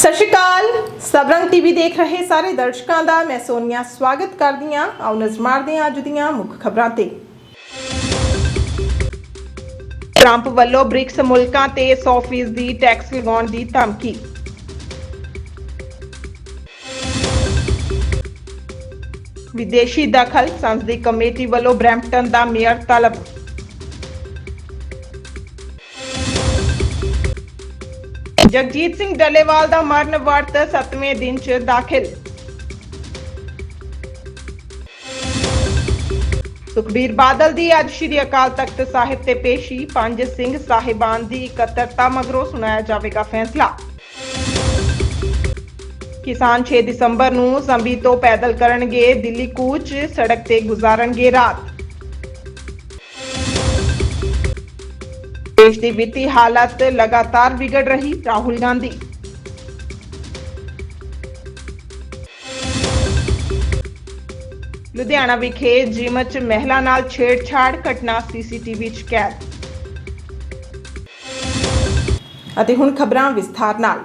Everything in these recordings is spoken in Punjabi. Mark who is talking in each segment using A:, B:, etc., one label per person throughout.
A: ਸਤਿ ਸ਼੍ਰੀ ਅਕਾਲ। ਸਬਰੰਗ ਟੀਵੀ ਦੇਖ ਰਹੇ ਸਾਰੇ ਦਰਸ਼ਕਾਂ ਦਾ ਮੈਂ ਸੋਨੀਆ ਸਵਾਗਤ ਕਰਦੀ ਹਾਂ ਆਓ ਨਜ਼ਰ ਮਾਰਦੇ ਹਾਂ ਅੱਜ ਦੀਆਂ ਮੁੱਖ ਖਬਰਾਂ ਤੇ। ਟਰੰਪ ਵੱਲੋਂ ਬ੍ਰਿਕਸ ਮੁਲਕਾਂ ਤੇ 100% ਦੀ ਟੈਕਸ ਲਗਾਉਣ ਦੀ ਧਮਕੀ। ਵਿਦੇਸ਼ੀ ਦਖਲ ਸੰਸਦੀ ਕਮੇਟੀ ਵੱਲੋਂ ਬਰੈਂਪਟਨ ਦਾ ਮੇਅਰ ਤਲਬ ਜਗਜੀਤ ਸਿੰਘ ਡੱਲੇਵਾਲ ਦਾ ਮਰਨ ਵਰਤ 7ਵੇਂ ਦਿਨ 'ਚ ਦਾਖਲ। ਸੁਖਬੀਰ ਬਾਦਲ ਦੀ ਅੱਜ ਸ਼੍ਰੀ ਅਕਾਲ ਤਖਤ ਸਾਹਿਬ ਤੇ ਪੇਸ਼ੀ ਪੰਜ ਸਿੰਘ ਸਾਹਿਬਾਨ ਦੀ ਇਕੱਤਰਤਾ ਮਗਰੋਂ ਸੁਣਾਇਆ ਜਾਵੇਗਾ ਫੈਸਲਾ। ਕਿਸਾਨ 6 ਦਸੰਬਰ ਨੂੰ ਸੰਬੀ ਤੋਂ ਪੈਦਲ ਕਰਨਗੇ ਦਿੱਲੀ ਕੂਚ, ਸੜਕ ਤੇ ਗੁਜ਼ਾਰਨਗੇ ਰਾਤ। ਦੇਸ਼ ਦੀ ਵਿੱਤੀ ਹਾਲਤ ਲਗਾਤਾਰ ਵਿਗੜ ਰਹੀ ਰਾਹੁਲ ਗਾਂਧੀ। ਲੁਧਿਆਣਾ ਵਿਖੇ ਜਿਮ 'ਚ ਮਹਿਲਾ ਨਾਲ ਛੇੜਛਾੜ ਘਟਨਾ ਸੀਸੀਟੀਵੀ 'ਚ ਕੈਦ। ਅਤੇ ਹੁਣ ਖਬਰਾਂ ਵਿਸਥਾਰ ਨਾਲ।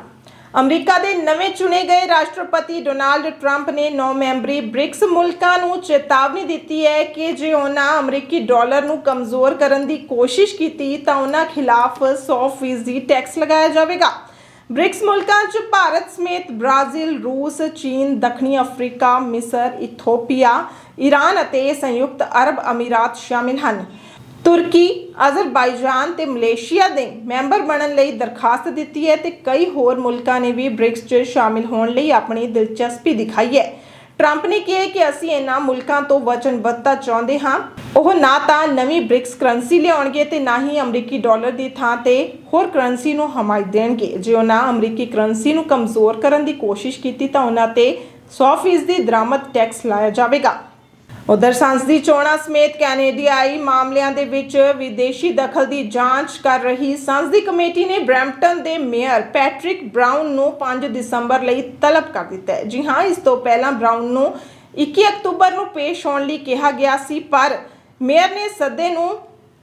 A: ਅਮਰੀਕਾ ਦੇ ਨਵੇਂ ਚੁਣੇ ਗਏ ਰਾਸ਼ਟਰਪਤੀ ਡੋਨਾਲਡ ਟਰੰਪ ਨੇ 9 ਮੈਂਬਰੀ ਬ੍ਰਿਕਸ ਮੁਲਕਾਂ ਨੂੰ ਚੇਤਾਵਨੀ ਦਿੱਤੀ ਹੈ ਕਿ ਜੇ ਉਹਨਾਂ ਅਮਰੀਕੀ ਡਾਲਰ ਨੂੰ ਕਮਜ਼ੋਰ ਕਰਨ ਦੀ ਕੋਸ਼ਿਸ਼ ਕੀਤੀ ਤਾਂ ਉਹਨਾਂ ਖਿਲਾਫ 100% ਟੈਕਸ ਲਗਾਇਆ ਜਾਵੇਗਾ। ਬ੍ਰਿਕਸ ਮੁਲਕਾਂ 'ਚ ਭਾਰਤ ਸਮੇਤ ਬ੍ਰਾਜ਼ੀਲ, ਰੂਸ, ਚੀਨ, ਦੱਖਣੀ ਅਫਰੀਕਾ, ਮਿਸਰ, ਇਥੋਪੀਆ ਈਰਾਨ ਅਤੇ ਸੰਯੁਕਤ ਅਰਬ ਅਮੀਰਾਤ ਸ਼ਾਮਿਲ ਹਨ। ਤੁਰਕੀ, ਅਜ਼ਰਬਾਈਜਾਨ ਤੇ ਮਲੇਸ਼ੀਆ ਦੇ ਮੈਂਬਰ ਬਣਨ ਲਈ ਦਰਖਾਸਤ ਦਿੱਤੀ ਹੈ ਤੇ ਕਈ ਹੋਰ ਮੁਲਕਾਂ ਨੇ ਵੀ ਬ੍ਰਿਕਸ 'ਚ ਸ਼ਾਮਿਲ ਹੋਣ ਲਈ ਆਪਣੀ ਦਿਲਚਸਪੀ ਦਿਖਾਈ ਹੈ। ਟਰੰਪ ਨੇ ਕਿਹਾ ਕਿ ਅਸੀਂ ਇਹਨਾਂ ਮੁਲਕਾਂ ਤੋਂ ਵਚਨਬੱਧਤਾ ਚਾਹੁੰਦੇ ਹਾਂ। ਉਹ ਨਾ ਤਾਂ ਨਵੀਂ ਬ੍ਰਿਕਸ ਕਰੰਸੀ ਲਿਆਉਣਗੇ ਤੇ ਨਾ ਹੀ ਅਮਰੀਕੀ ਡਾਲਰ ਦੀ ਥਾਂ ਤੇ ਹੋਰ ਕਰੰਸੀ ਨੂੰ ਹਮਾਇਤ ਦੇਣਗੇ। ਜੇ ਉਹਨਾਂ ਅਮਰੀਕੀ ਕਰੰਸੀ ਨੂੰ ਕਮਜ਼ੋਰ ਕਰਨ ਦੀ ਕੋਸ਼ਿਸ਼ ਕੀਤੀ ਤਾਂ ਉਹਨਾਂ ਤੇ 100% ਦੀ ਦਰਾਮਦ ਟੈਕਸ ਲਾਇਆ ਜਾਵੇਗਾ। ਉਧਰ ਸੰਸਦੀ ਚੋਣਾਂ ਸਮੇਤ ਕੈਨੇਡੀਆਈ ਮਾਮਲਿਆਂ ਦੇ ਵਿੱਚ ਵਿਦੇਸ਼ੀ ਦਖਲ ਦੀ ਜਾਂਚ ਕਰ ਰਹੀ ਸੰਸਦੀ ਕਮੇਟੀ ਨੇ ਬਰੈਂਪਟਨ ਦੇ ਮੇਅਰ ਪੈਟਰਿਕ ਬ੍ਰਾਊਨ ਨੂੰ 5 ਦਸੰਬਰ ਲਈ ਤਲਬ ਕਰ ਦਿੱਤਾ ਹੈ। ਜੀ ਹਾਂ, ਇਸ ਤੋਂ ਪਹਿਲਾਂ ਬ੍ਰਾਊਨ ਨੂੰ 21 ਅਕਤੂਬਰ ਨੂੰ ਪੇਸ਼ ਹੋਣ ਲਈ ਕਿਹਾ ਗਿਆ ਸੀ, ਪਰ ਮੇਅਰ ਨੇ ਸੱਦੇ ਨੂੰ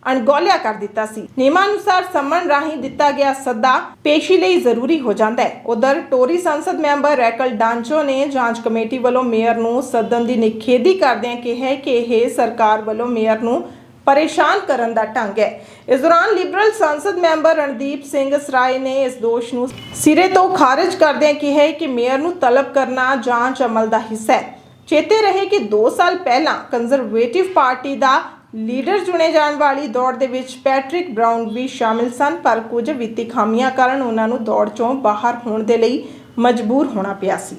A: ਅਣਗੌਲਿਆ ਕਰ ਦਿੱਤਾ ਸੀ। ਨਿਯਮਾਨੁਸਾਰ ਸੰਮਨ ਰਾਹੀਂ ਦਿੱਤਾ ਗਿਆ ਸੱਦਾ ਪੇਸ਼ੀ ਲਈ ਜ਼ਰੂਰੀ ਹੋ ਜਾਂਦਾ ਹੈ। ਉਧਰ ਟੋਰੀ ਸੰਸਦ ਮੈਂਬਰ ਰੈਕਲ ਡਾਂਚੋ ਨੇ ਜਾਂਚ ਕਮੇਟੀ ਵੱਲੋਂ ਮੇਅਰ ਨੂੰ ਸੱਦਣ ਦੀ ਨਿਖੇਧੀ ਕਰਦਿਆਂ ਕਿਹਾ ਕਿ ਇਹ ਸਰਕਾਰ ਵੱਲੋਂ ਮੇਅਰ ਨੂੰ ਪਰੇਸ਼ਾਨ ਕਰਨ ਦਾ ਢੰਗ ਹੈ। ਇਸ ਦੌਰਾਨ ਲਿਬਰਲ ਸੰਸਦ ਮੈਂਬਰ ਰਣਦੀਪ ਸਿੰਘ ਸਰਾਏ ਨੇ ਇਸ ਦੋਸ਼ ਨੂੰ ਸਿਰੇ ਤੋਂ ਖਾਰਜ ਕਰਦਿਆਂ ਕਿਹਾ ਕਿ ਮੇਅਰ ਨੂੰ ਤਲਬ ਕਰਨਾ ਜਾਂਚ ਅਮਲ ਦਾ ਹਿੱਸਾ ਹੈ। ਚੇਤੇ ਰਹੇ ਕਿ 2 ਸਾਲ ਪਹਿਲਾਂ ਕੰਜ਼ਰਵੇਟਿਵ ਪਾਰਟੀ ਦਾ ਲੀਡਰ ਚੁਣੇ ਜਾਣ ਵਾਲੀ ਦੌੜ ਦੇ ਵਿੱਚ ਪੈਟਰਿਕ ਬ੍ਰਾਊਨ ਵੀ ਸ਼ਾਮਿਲ ਸਨ, ਪਰ ਕੁਝ ਵਿੱਤੀ ਖਾਮੀਆਂ ਕਾਰਨ ਉਹਨਾਂ ਨੂੰ ਦੌੜ ਚੋਂ ਬਾਹਰ ਹੋਣ ਦੇ ਲਈ ਮਜਬੂਰ ਹੋਣਾ ਪਿਆ ਸੀ।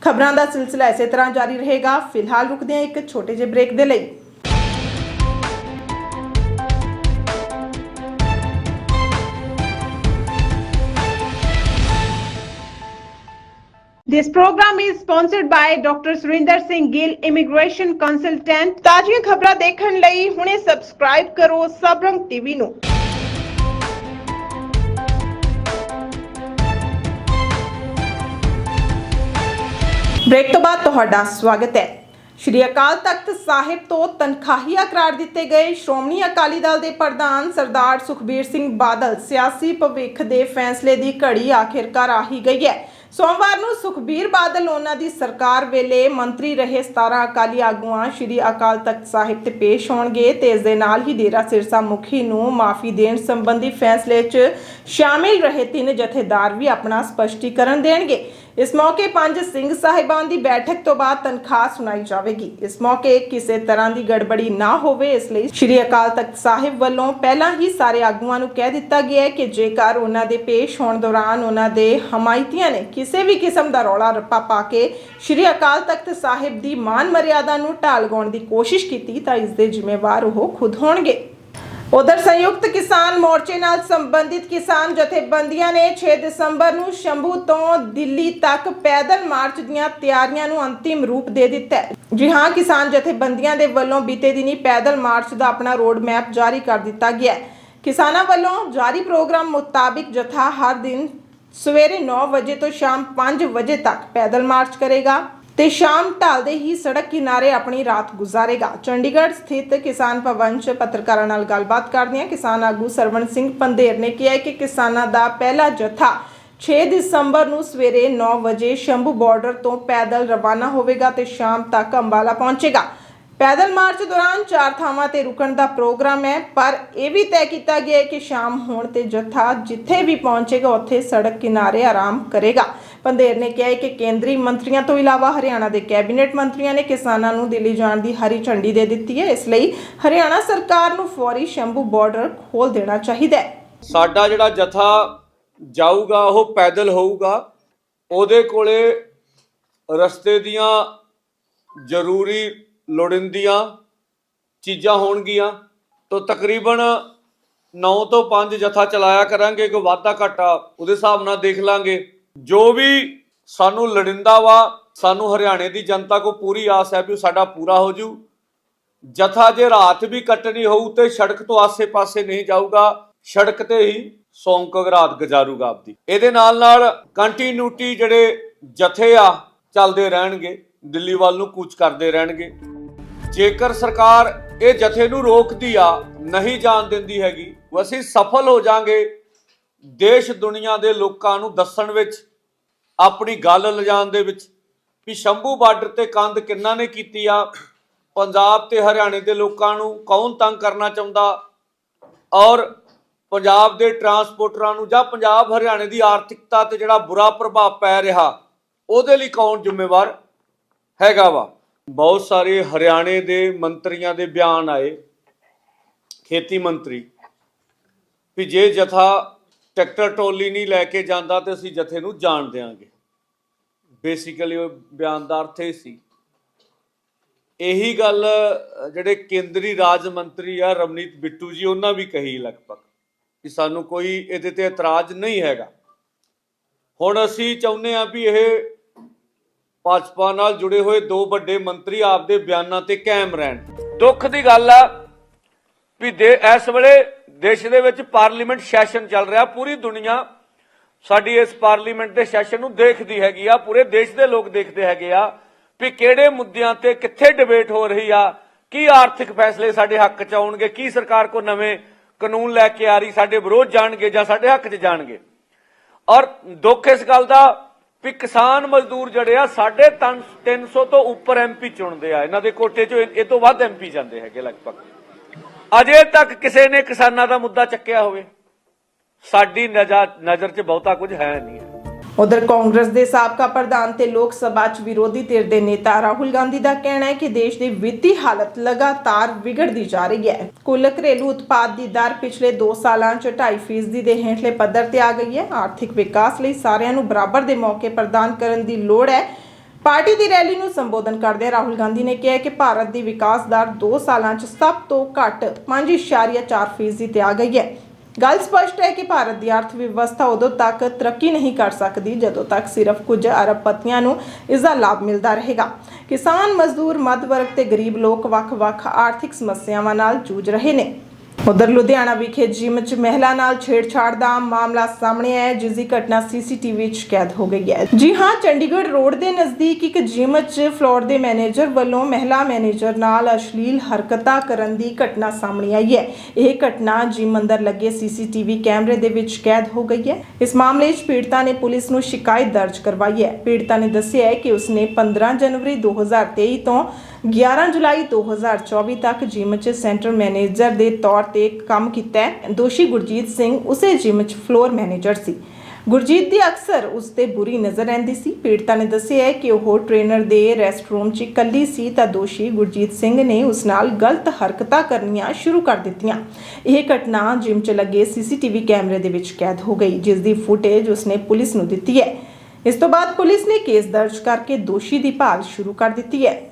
A: ਖਬਰਾਂ ਦਾ ਸਿਲਸਿਲਾ ਇਸੇ ਤਰ੍ਹਾਂ ਜਾਰੀ ਰਹੇਗਾ। ਫਿਲਹਾਲ ਰੁਕਦੇ ਹਾਂ ਇੱਕ ਛੋਟੇ ਜਿਹੇ ਬ੍ਰੇਕ ਦੇ ਲਈ। This program is sponsored by Dr. Surinder Singh Gill, Immigration Consultant. ਤਾਜ਼ੀਆਂ ਖਬਰਾਂ ਦੇਖਣ ਲਈ ਹੁਣੇ ਸਬਸਕ੍ਰਾਈਬ ਕਰੋ ਸਬਰੰਗ ਟੀਵੀ ਨੂੰ। ਬ੍ਰੇਕ ਤੋਂ ਬਾਅਦ ਤੁਹਾਡਾ ਸਵਾਗਤ ਹੈ ਸ਼੍ਰੀ ਅਕਾਲ ਤਖਤ ਸਾਹਿਬ ਤੋਂ ਤਨਖਾਹੀਆ ਕਰਾਰ ਦਿੱਤੇ ਗਏ ਸ਼੍ਰੋਮਣੀ ਅਕਾਲੀ ਦਲ ਦੇ ਪ੍ਰਧਾਨ ਸਰਦਾਰ ਸੁਖਬੀਰ ਸਿੰਘ ਬਾਦਲ ਸਿਆਸੀ ਭਵਿੱਖ ਦੇ ਫੈਸਲੇ ਦੀ ਘੜੀ ਆਖਿਰਕਾਰ ਆਹੀ ਗਈ ਹੈ ਸੋਮਵਾਰ ਨੂੰ ਸੁਖਬੀਰ ਬਾਦਲ ਉਹਨਾਂ ਦੀ ਸਰਕਾਰ ਵੇਲੇ ਮੰਤਰੀ ਰਹੇ 17 ਅਕਾਲੀ ਆਗੂਆਂ ਸ਼੍ਰੀ ਅਕਾਲ ਤਖਤ ਸਾਹਿਬ ਤੇ ਪੇਸ਼ ਹੋਣਗੇ ਤੇ ਇਸ ਦੇ ਨਾਲ ਹੀ ਡੇਰਾ ਸਿਰਸਾ ਮੁਖੀ ਨੂੰ ਮਾਫੀ ਦੇਣ ਸੰਬੰਧੀ ਫੈਸਲੇ 'ਚ ਸ਼ਾਮਿਲ ਰਹੇ ਤਿੰਨ ਜਥੇਦਾਰ ਵੀ ਆਪਣਾ ਸਪਸ਼ਟੀਕਰਨ ਦੇਣਗੇ। ਇਸ ਮੌਕੇ ਪੰਜ ਸਿੰਘ ਸਾਹਿਬਾਨ ਦੀ ਬੈਠਕ ਤੋਂ ਬਾਅਦ ਤਨਖਾਹ ਸੁਣਾਈ ਜਾਵੇਗੀ। ਇਸ ਮੌਕੇ ਕਿਸੇ ਤਰ੍ਹਾਂ ਦੀ ਗੜਬੜੀ ਨਾ ਹੋਵੇ, ਇਸ ਲਈ ਸ਼੍ਰੀ ਅਕਾਲ ਤਖਤ ਸਾਹਿਬ ਵੱਲੋਂ ਪਹਿਲਾਂ ਹੀ ਸਾਰੇ ਆਗੂਆਂ ਨੂੰ ਕਹਿ ਦਿੱਤਾ ਗਿਆ ਹੈ ਕਿ ਜੇਕਰ ਉਹਨਾਂ ਦੇ ਪੇਸ਼ ਹੋਣ ਦੌਰਾਨ ਉਹਨਾਂ ਦੇ ਹਮਾਇਤੀਆਂ ਨੇ ਕਿਸੇ ਵੀ ਕਿਸਮ ਦਾ ਰੌਲਾ ਰੱਪਾ ਪਾ ਕੇ ਸ਼੍ਰੀ ਅਕਾਲ ਤਖਤ ਸਾਹਿਬ ਦੀ ਮਾਨ ਮਰਿਆਦਾ ਨੂੰ ਢਾਲ ਗਾਉਣ ਦੀ ਕੋਸ਼ਿਸ਼ ਕੀਤੀ, ਤਾਂ ਇਸ ਦੇ ਜ਼ਿੰਮੇਵਾਰ ਉਹ ਖੁਦ ਹੋਣਗੇ। ਉਧਰ ਸੰਯੁਕਤ ਕਿਸਾਨ ਮੋਰਚੇ ਨਾਲ ਸੰਬੰਧਿਤ ਕਿਸਾਨ ਜਥੇਬੰਦੀਆਂ ਨੇ 6 ਦਸੰਬਰ ਨੂੰ ਸ਼ੰਭੂ ਤੋਂ ਦਿੱਲੀ ਤੱਕ ਪੈਦਲ ਮਾਰਚ ਦੀਆਂ ਤਿਆਰੀਆਂ ਨੂੰ ਅੰਤਿਮ ਰੂਪ ਦੇ ਦਿੱਤਾ ਹੈ। ਜੀ ਹਾਂ, ਕਿਸਾਨ ਜਥੇਬੰਦੀਆਂ ਦੇ ਵੱਲੋਂ ਬੀਤੇ ਦਿਨੀ ਪੈਦਲ ਮਾਰਚ ਦਾ ਆਪਣਾ ਰੋਡ ਮੈਪ ਜਾਰੀ ਕਰ ਦਿੱਤਾ ਗਿਆ ਹੈ। ਕਿਸਾਨਾਂ ਵੱਲੋਂ ਜਾਰੀ ਪ੍ਰੋਗਰਾਮ ਮੁਤਾਬਿਕ ਜਥਾ ਹਰ ਦਿਨ ਸਵੇਰੇ 9 ਵਜੇ ਤੋਂ ਸ਼ਾਮ 5 ਵਜੇ ਤੱਕ ਪੈਦਲ ਮਾਰਚ ਕਰੇਗਾ। ਤੇ ਸ਼ਾਮ ਢਲਦੇ ਹੀ ਸੜਕ ਕਿਨਾਰੇ ਆਪਣੀ ਰਾਤ ਗੁਜ਼ਾਰੇਗਾ। ਚੰਡੀਗੜ੍ਹ ਸਥਿਤ ਕਿਸਾਨ ਭਵਨ 'ਚ ਪੱਤਰਕਾਰਾਂ ਨਾਲ ਗੱਲਬਾਤ ਕਰਦਿਆਂ ਕਿਸਾਨ ਆਗੂ ਸਰਵਣ ਸਿੰਘ ਪੰਧੇਰ ਨੇ ਕਿਹਾ ਕਿ ਕਿਸਾਨਾਂ ਦਾ ਪਹਿਲਾ ਜਥਾ 6 ਦਸੰਬਰ ਨੂੰ ਸਵੇਰੇ 9 ਵਜੇ ਸ਼ੰਭੂ ਬਾਰਡਰ ਤੋਂ ਪੈਦਲ ਰਵਾਨਾ ਹੋਵੇਗਾ ਤੇ ਸ਼ਾਮ ਤੱਕ ਅੰਬਾਲਾ ਪਹੁੰਚੇਗਾ। ਪੈਦਲ ਮਾਰਚ ਦੌਰਾਨ ਚਾਰ ਥਾਵਾਂ ਤੇ ਰੁਕਣ ਦਾ ਪ੍ਰੋਗਰਾਮ ਹੈ, ਪਰ ਇਹ ਵੀ ਤੈਅ ਕੀਤਾ ਗਿਆ ਹੈ ਕਿ ਸ਼ਾਮ ਹੋਣ ਤੇ ਜਥਾ ਜਿੱਥੇ ਵੀ ਪਹੁੰਚੇਗਾ, ਉੱਥੇ ਸੜਕ ਕਿਨਾਰੇ ਆਰਾਮ ਕਰੇਗਾ। ਪੰਦੇਰ ਨੇ ਕਿਹਾ ਕਿ ਕੇਂਦਰੀ ਮੰਤਰੀਆਂ ਤੋਂ ਇਲਾਵਾ ਹਰਿਆਣਾ ਦੇ ਕੈਬਨਿਟ ਮੰਤਰੀਆਂ ਨੇ ਕਿਸਾਨਾਂ ਨੂੰ ਦਿੱਲੀ ਜਾਣ ਦੀ ਹਰੀ ਝੰਡੀ ਦੇ ਦਿੱਤੀ ਹੈ। ਇਸ ਲਈ ਹਰਿਆਣਾ ਸਰਕਾਰ ਨੂੰ ਫੌਰੀ ਸ਼ੰਭੂ ਬਾਰਡਰ ਖੋਲ ਦੇਣਾ ਚਾਹੀਦਾ ਹੈ।
B: ਸਾਡਾ ਜਿਹੜਾ ਜਥਾ ਜਾਊਗਾ, ਉਹ ਪੈਦਲ ਹੋਊਗਾ। ਉਹਦੇ ਕੋਲੇ ਰਸਤੇ ਦੀਆਂ ਜ਼ਰੂਰੀ ਲੋੜਿੰਦੀਆਂ ਚੀਜ਼ਾਂ ਹੋਣਗੀਆਂ। ਤੋਂ ਤਕਰੀਬਨ 9 ਤੋਂ 5 ਜਥਾ ਚਲਾਇਆ ਕਰਾਂਗੇ ਕੋਈ ਵਾਧਾ ਘਾਟਾ ਉਹਦੇ ਹਿਸਾਬ ਨਾਲ ਦੇਖ ਲਾਂਗੇ। ਜੋ ਵੀ ਸਾਨੂੰ ਲੜਿੰਦਾ ਵਾ, ਸਾਨੂੰ ਹਰਿਆਣੇ ਦੀ ਜਨਤਾ ਕੋ ਪੂਰੀ ਆਸ ਹੈ ਵੀ ਉਹ ਸਾਡਾ ਪੂਰਾ ਹੋ ਜੂ। ਜਥਾ ਜੇ ਰਾਤ ਵੀ ਕੱਟਣੀ ਹੋਊ ਤੇ ਸੜਕ ਤੋਂ ਆਸੇ-ਪਾਸੇ ਨਹੀਂ ਜਾਊਗਾ, ਸੜਕ ਤੇ ਹੀ ਸੌਂਕ ਰਾਤ ਗੁਜ਼ਾਰੂਗਾ ਆਪਦੀ। ਇਹਦੇ ਨਾਲ ਨਾਲ ਕੰਟੀਨਿਊਟੀ ਜਿਹੜੇ ਜਥੇ ਆ, ਚੱਲਦੇ ਰਹਿਣਗੇ, ਦਿੱਲੀ ਵੱਲ ਨੂੰ ਕੂਚ ਕਰਦੇ ਰਹਿਣਗੇ। ਜੇਕਰ ਸਰਕਾਰ ਇਹ ਜਥੇ ਨੂੰ ਰੋਕਦੀ ਆ, ਨਹੀਂ ਜਾਣ ਦਿੰਦੀ ਹੈਗੀ, ਉਹ ਅਸੀਂ ਸਫਲ ਹੋ ਜਾਾਂਗੇ ਦੇਸ਼ ਦੁਨੀਆ ਦੇ ਲੋਕਾਂ ਨੂੰ ਦੱਸਣ ਵਿੱਚ, ਆਪਣੀ ਗੱਲ ਲਿਜਾਣ ਦੇ ਵਿੱਚ ਵੀ ਸ਼ੰਭੂ ਬਾਰਡਰ ਤੇ ਕੰਧ ਕਿੰਨਾ ਨੇ ਕੀਤੀ ਆ? ਪੰਜਾਬ ਤੇ ਹਰਿਆਣੇ ਦੇ ਲੋਕਾਂ ਨੂੰ ਕੌਣ ਤੰਗ ਕਰਨਾ ਚਾਹੁੰਦਾ? ਔਰ ਪੰਜਾਬ ਦੇ ਟਰਾਂਸਪੋਰਟਰਾਂ ਨੂੰ ਜਾਂ ਪੰਜਾਬ ਹਰਿਆਣੇ ਦੀ ਆਰਥਿਕਤਾ ਤੇ ਜਿਹੜਾ ਬੁਰਾ ਪ੍ਰਭਾਵ ਪੈ ਰਿਹਾ, ਉਹਦੇ ਲਈ ਕੌਣ ਜ਼ਿੰਮੇਵਾਰ ਹੈਗਾ ਵਾ? ਬਹੁਤ ਸਾਰੇ ਹਰਿਆਣੇ ਦੇ ਮੰਤਰੀਆਂ ਦੇ ਬਿਆਨ ਆਏ। ਖੇਤੀ ਮੰਤਰੀ ਵੀ ਜੇ ਜਥਾ ਟਰੈਕਟਰ ਟੋਲੀ ਨਹੀਂ ਲੈ ਕੇ ਜਾਂਦਾ ਤੇ ਅਸੀਂ ਜਥੇ ਨੂੰ ਜਾਣ ਦੇਾਂਗੇ ਬੇਸਿਕਲੀ ਉਹ ਬਿਆਨ ਦਾ ਅਰਥ ਇਹ ਸੀ। ਇਹੀ ਗੱਲ ਜਿਹੜੇ ਕੇਂਦਰੀ ਰਾਜ ਮੰਤਰੀ ਆ ਰਮਨੀਤ ਬਿੱਟੂ ਜੀ, ਉਹਨਾਂ ਵੀ ਕਹੀ ਲਗਭਗ ਕਿ ਸਾਨੂੰ ਕੋਈ ਇਹਦੇ ਤੇ ਇਤਰਾਜ਼ ਨਹੀਂ ਹੈਗਾ। ਹੁਣ ਅਸੀਂ ਚਾਹੁੰਦੇ ਆ ਵੀ ਇਹ ਭਾਜਪਾ ਨਾਲ ਜੁੜੇ ਹੋਏ ਦੋ ਵੱਡੇ ਮੰਤਰੀ ਆਪਦੇ ਬਿਆਨਾਂ ਤੇ ਕਾਇਮ ਰਹਿਣ। ਦੁੱਖ ਦੀ ਗੱਲ ਆ ਵੀ ਦੇ ਇਸ ਵੇਲੇ ਦੇਸ਼ ਦੇ ਵਿੱਚ ਪਾਰਲੀਮੈਂਟ ਸੈਸ਼ਨ ਚੱਲ ਰਿਹਾ, ਪੂਰੀ ਦੁਨੀਆ ਸਾਡੀ ਇਸ ਪਾਰਲੀਮੈਂਟ ਦੇ ਸੈਸ਼ਨ ਨੂੰ ਦੇਖਦੀ ਹੈਗੀ ਆ, ਪੂਰੇ ਦੇਸ਼ ਦੇ ਲੋਕ ਦੇਖਦੇ ਹੈਗੇ ਆ ਵੀ ਕਿਹੜੇ ਮੁੱਦਿਆਂ ਤੇ ਕਿੱਥੇ ਡਿਬੇਟ ਹੋ ਰਹੀ ਆ, ਕੀ ਆਰਥਿਕ ਫੈਸਲੇ ਸਾਡੇ ਹੱਕ ਚ ਆਉਣਗੇ, ਕੀ ਸਰਕਾਰ ਕੋ ਨਵੇਂ ਕਾਨੂੰਨ ਲੈ ਕੇ ਆ ਰਹੀ, ਸਾਡੇ ਵਿਰੋਧ ਜਾਣਗੇ ਜਾਂ ਸਾਡੇ ਹੱਕ ਚ ਜਾਣਗੇ। ਔਰ ਦੁੱਖ ਇਸ ਗੱਲ ਦਾ ਵੀ ਕਿਸਾਨ ਮਜ਼ਦੂਰ ਜਿਹੜੇ ਆ, ਸਾਢੇ ਤਿੰਨ 300 ਤੋਂ ਉੱਪਰ ਐਮਪੀ ਚੁਣਦੇ ਆ, ਇਹਨਾਂ ਦੇ ਕੋਟੇ ਚ ਇਹ ਇਹ ਤੋਂ ਵੱਧ ਐਮਪੀ ਜਾਂਦੇ ਹੈਗੇ ਲਗਭਗ। ਅਜੇ ਤੱਕ ਕਿਸੇ ਨੇ ਕਿਸਾਨਾਂ ਦਾ ਮੁੱਦਾ ਚੱਕਿਆ ਹੋਵੇ। ਸਾਡੀ ਨਜ਼ਰ 'ਚ ਬਹੁਤਾ ਕੁਝ ਹੈ ਨਹੀਂ
A: ਉਧਰ ਕਾਂਗਰਸ ਦੇ ਸਾਬਕਾ ਪ੍ਰਧਾਨ ਤੇ ਲੋਕ ਸਭਾ 'ਚ ਵਿਰੋਧੀ ਧਿਰ ਦੇ ਨੇਤਾ ਰਾਹੁਲ ਗਾਂਧੀ ਦਾ ਕਹਿਣਾ ਹੈ ਕਿ ਦੇਸ਼ ਦੀ ਵਿੱਤੀ ਹਾਲਤ ਲਗਾਤਾਰ ਵਿਗੜਦੀ ਜਾ ਰਹੀ ਹੈ। ਕੁੱਲ ਘਰੇਲੂ ਉਤਪਾਦ ਦੀ ਦਰ ਪਿਛਲੇ 2 ਸਾਲਾਂ 'ਚ 2.5% ਫੀਸਦੀ ਦੇ ਹੇਠਲੇ ਪੱਧਰ ਤੇ ਆ ਗਈ ਹੈ। ਆਰਥਿਕ ਵਿਕਾਸ ਲਈ ਸਾਰਿਆਂ ਨੂੰ ਬਰਾਬਰ ਦੇ ਮੌਕੇ ਪ੍ਰਦਾਨ ਕਰਨ ਦੀ ਲੋੜ ਹੈ। ਪਾਰਟੀ ਦੀ ਰੈਲੀ ਨੂੰ ਸੰਬੋਧਨ ਕਰਦਿਆਂ ਰਾਹੁਲ ਗਾਂਧੀ ਨੇ ਕਿਹਾ ਕਿ ਭਾਰਤ ਦੀ ਵਿਕਾਸ ਦਰ 2 ਸਾਲਾਂ 'ਚ ਸਭ ਤੋਂ ਘੱਟ 5.4% ਫੀਸਦੀ ਤੇ ਆ ਗਈ ਹੈ। ਗੱਲ ਸਪਸ਼ਟ ਹੈ ਕਿ ਭਾਰਤ ਦੀ ਅਰਥ ਵਿਵਸਥਾ ਉਦੋਂ ਤੱਕ ਤਰੱਕੀ ਨਹੀਂ ਕਰ ਸਕਦੀ, ਜਦੋਂ ਤੱਕ ਸਿਰਫ ਕੁਝ ਅਰਬਪਤੀਆਂ ਨੂੰ ਇਸ ਦਾ ਲਾਭ ਮਿਲਦਾ ਰਹੇਗਾ। ਕਿਸਾਨ ਮਜ਼ਦੂਰ, ਮੱਧ ਵਰਗ ਤੇ ਗਰੀਬ ਲੋਕ ਵੱਖ-ਵੱਖ ਆਰਥਿਕ ਸਮੱਸਿਆਵਾਂ ਨਾਲ ਜੂਝ ਰਹੇ ਨੇ। ਉਧਰ ਲੁਧਿਆਣਾ ਵਿਖੇ ਜਿਮ 'ਚ ਮਹਿਲਾ ਨਾਲ ਛੇੜਛਾੜ ਦਾ ਮਾਮਲਾ ਸਾਹਮਣੇ ਆਇਆ ਜਿਸ ਦੀ ਘਟਨਾ ਸੀਸੀਟੀਵੀ 'ਚ ਕੈਦ ਹੋ ਗਈ ਹੈ। ਜੀ ਹਾਂ, ਚੰਡੀਗੜ੍ਹ ਰੋਡ ਦੇ ਨਜ਼ਦੀਕ ਇੱਕ ਜਿਮ 'ਚ ਫਲੋਰ ਦੇ ਮੈਨੇਜਰ ਵੱਲੋਂ ਮਹਿਲਾ ਮੈਨੇਜਰ ਨਾਲ ਅਸ਼ਲੀਲ ਹਰਕਤਾਂ ਕਰਨ ਦੀ ਘਟਨਾ ਸਾਹਮਣੇ ਆਈ ਹੈ। ਇਹ ਘਟਨਾ ਜਿਮ ਅੰਦਰ ਲੱਗੇ ਸੀਸੀਟੀਵੀ ਕੈਮਰੇ ਦੇ ਵਿੱਚ ਕੈਦ ਹੋ ਗਈ ਹੈ। ਇਸ ਮਾਮਲੇ 'ਚ ਪੀੜਤਾ ਨੇ ਪੁਲਿਸ ਨੂੰ ਸ਼ਿਕਾਇਤ ਦਰਜ ਕਰਵਾਈ ਹੈ। ਪੀੜਤਾ ਨੇ ਦੱਸਿਆ ਹੈ ਕਿ ਉਸਨੇ 15 ਜਨਵਰੀ 2023 ਤੋਂ 11 ਜੁਲਾਈ 2024 ਤੱਕ ਜਿਮ 'ਚ ਸੈਂਟਰ ਮੈਨੇਜਰ ਦੇ ਤੌਰ ਤੇ ਕੰਮ ਕੀਤਾ ਹੈ। ਦੋਸ਼ੀ ਗੁਰਜੀਤ ਸਿੰਘ ਉਸੇ ਜਿਮ 'ਚ ਫਲੋਰ ਮੈਨੇਜਰ ਸੀ। ਗੁਰਜੀਤ ਦੀ ਅਕਸਰ ਉਸ ਤੇ ਬੁਰੀ ਨਜ਼ਰ ਰਹਿੰਦੀ ਸੀ। ਪੀੜਤਾ ਨੇ ਦੱਸਿਆ ਹੈ ਕਿ ਉਹ ਟ੍ਰੇਨਰ ਦੇ ਰੈਸਟਰੂਮ 'ਚ ਇਕੱਲੀ ਸੀ ਤਾਂ ਦੋਸ਼ੀ ਗੁਰਜੀਤ ਸਿੰਘ ਨੇ ਉਸ ਨਾਲ ਗਲਤ ਹਰਕਤਾਂ ਕਰਨੀਆਂ ਸ਼ੁਰੂ ਕਰ ਦਿੱਤੀਆਂ। ਇਹ ਘਟਨਾ ਜਿਮ 'ਚ ਲੱਗੇ ਸੀਸੀਟੀਵੀ ਕੈਮਰੇ ਦੇ ਵਿੱਚ ਕੈਦ ਹੋ ਗਈ, ਜਿਸ ਦੀ ਫੁਟੇਜ ਉਸਨੇ ਪੁਲਿਸ ਨੂੰ ਦਿੱਤੀ ਹੈ। ਇਸ ਤੋਂ ਬਾਅਦ ਪੁਲਿਸ ਨੇ ਕੇਸ ਦਰਜ ਕਰਕੇ ਦੋਸ਼ੀ ਦੀ ਭਾਲ ਸ਼ੁਰੂ ਕਰ ਦਿੱਤੀ ਹੈ।